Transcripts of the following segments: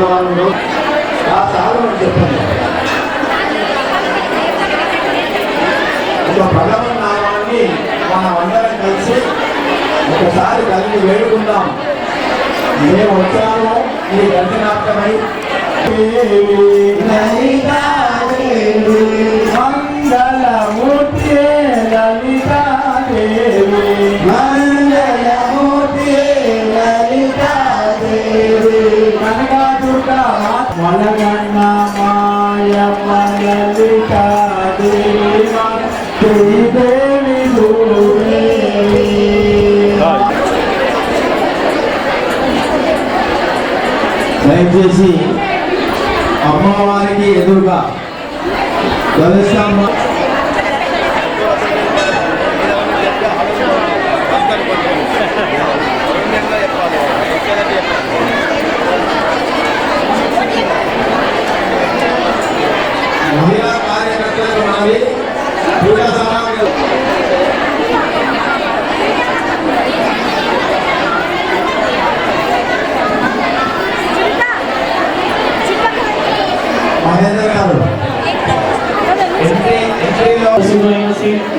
ఉన్నవాళ్ళు ఆ సాధన చెప్పండి. ఒక భగవన్ నామాన్ని మనం అందరం కలిసి ఒకసారి కలిసి వేడుకుందాం. మేము వచ్చాము ఈ గంటనాథమై దయచేసి అమ్మవారికి ఎదురుగా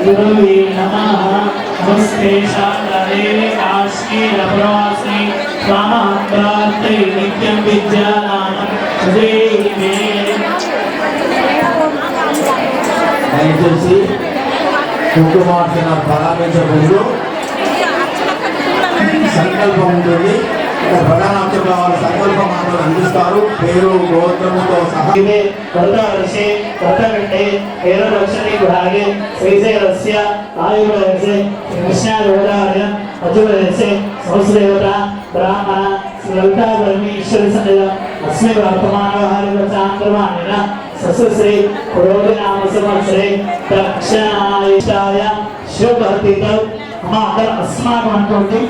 శివయసి గురవే నమః నమస్తే శాంతరే కాశ్మీరప్రవాసి స్వామాంధ్రార్తే నిత్యం విద్యానానం శ్రీమే దయచేసి కుంకుమార్చన ప్రారంభించకూడదు సంకల్పం ఉంటుంది ఇక్కడ ప్రధాన అర్చకుల వారు సంకల్ప మాటలు అందిస్తారు. పేరు గోత్రముతో సహా. ఇవే వరదారసే వరదగంటే ఏరలక్షణి గుడాగే శ్రీశైలస్య ఆయుర్వేదసే కృష్ణారోధార్య అజువేదసే సంస్దేవత బ్రాహ్మణ పరమేశ్వరి సన్నిధ అస్మి పురోగనామ సంవత్సరే అస్మాకం అనుకోండి.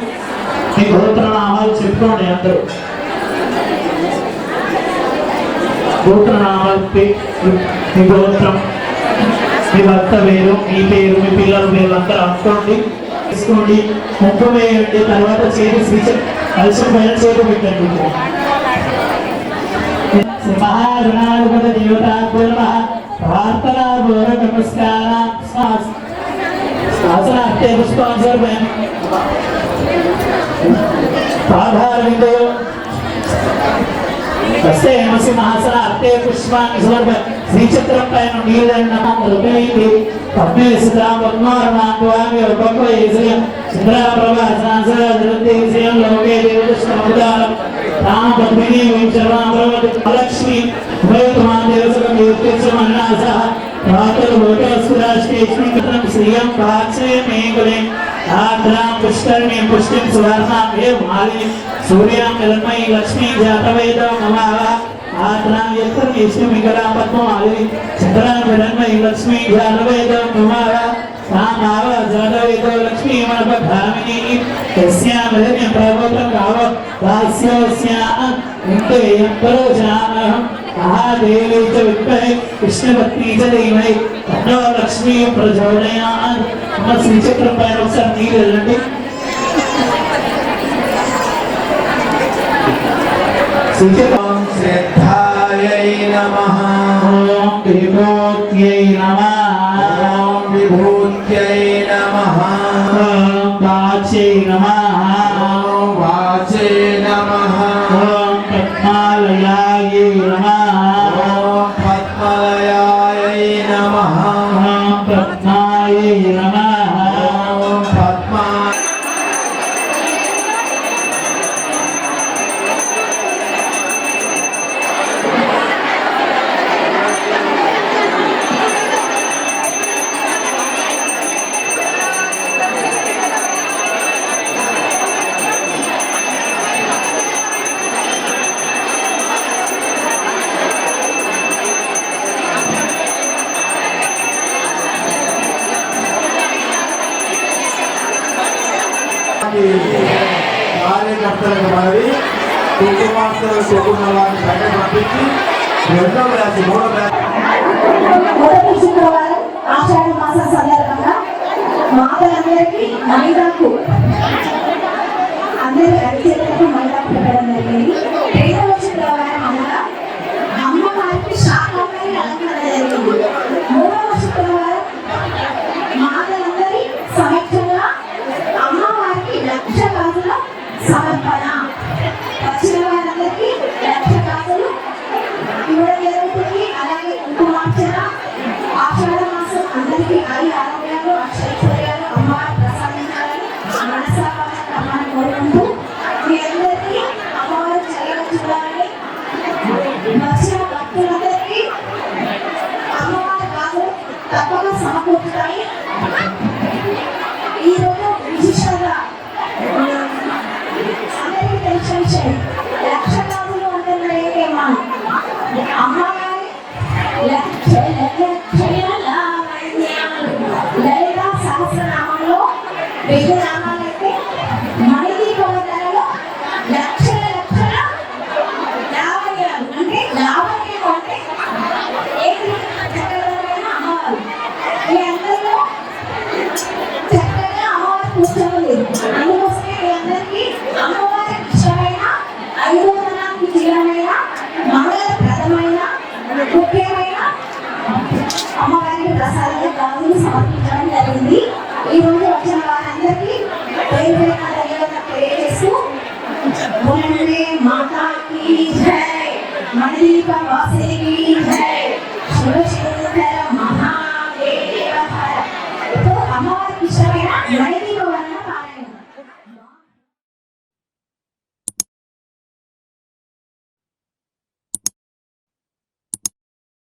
మీ గోత్రనామాలు చెప్పుకోండి అందరూ. గోత్రనామాలు పే- మీ గోత్రం. మీ భర్త పేరు మీ పేరు మీ పిల్లల పేరు అందరూ అనుకోండి. తీసుకోండి. ముప్పు వేయండి తర్వాత చేతి స్విచ్ కలిసి పైన చేతి పెట్టండి. శ్రీ మహారుణాధిపతి దేవతాభ్యుల ప్రార్థన గౌర నమస్కార. శాసన అత్తే పుష్పాంశర్ పాదారవిందో వస్తే హేమసి అత్తే పుష్పాన్ని సమర్ప శ్రీచక్రం పైన నీళ్ళని పద్మే లోకే రామ పద్మిని ప్రాతరు లోకస్కురాష్ట్రేష్మి శ్రియం పాక్షయ మేకులే ఆద్రాం పుష్కరిణీం పుష్టిం సువర్ణాం ఏ మాలిని సూర్యాం నిలమయి లక్ష్మీ జాతవేద నమః ఆద్రాం యత్ర విష్ణుమికరాం పద్మమాలిని చంద్రాం విరన్మయి లక్ష్మీ జాతవేద నమః రామావ జాతవేద లక్ష్మీ మనపధామిని యస్యాం హృదయం ప్రబోధం రావ దాస్యోస్యా ఇంతేయం పరోజామహం మహాదేవి చ విద్మహే కృష్ణభక్తి చ ధీమహి తన్నో లక్ష్మీ ప్రచోదయాత్ అమ్మ శ్రీచక్రం పైన ఒకసారి నీళ్ళు వెళ్ళండి శ్రీచక్రం శ్రద్ధాయై నమః ఓం విభూత్యై నమః ఓం విభూత్యై నమః ఓం కాచై నమః ఓం వాచే కార్యకర్తలకు మనవి మాస్టర్ చెప్పుకున్న వారిని బయట పంపించి రెండో బ్యాచ్ మూడో బ్యాచ్. మొదటి శుక్రవారం ఆషాఢ మాస సందర్భంగా మాతలందరికీ మైదాకు అందరి అరిచేతులకు మైదాకు పెట్టడం జరిగింది. అందరికీ ఆయి ఆరోగ్యాలు అక్షైశ్వర్యాలు అమ్మ ప్రసాదించాలని మనసావాస కర్మాన్ని కోరుకుంటూ మీ అందరికీ అమ్మవారు చల్లగా చూడాలని వచ్చిన భక్తులందరికీ అమ్మవారి కాదు తప్పక సమకూర్చుతాయి. ఈరోజు విశిష్టంగా అందరికీ తెలిసిన విషయం లక్ష అంటున్నాయి అంటున్నారు అమ్మవారి లక్ష లక్ష ముఖ్యమైన అమ్మవారికి ప్రసాదంగా గాజులు సమర్పించడం జరిగింది. ఈ రోజు వచ్చిన వారందరికీ పేరు పేరు ధన్యవాదాలు తెలియజేస్తూ వందే జై మణిదీప వాసిని జై శివ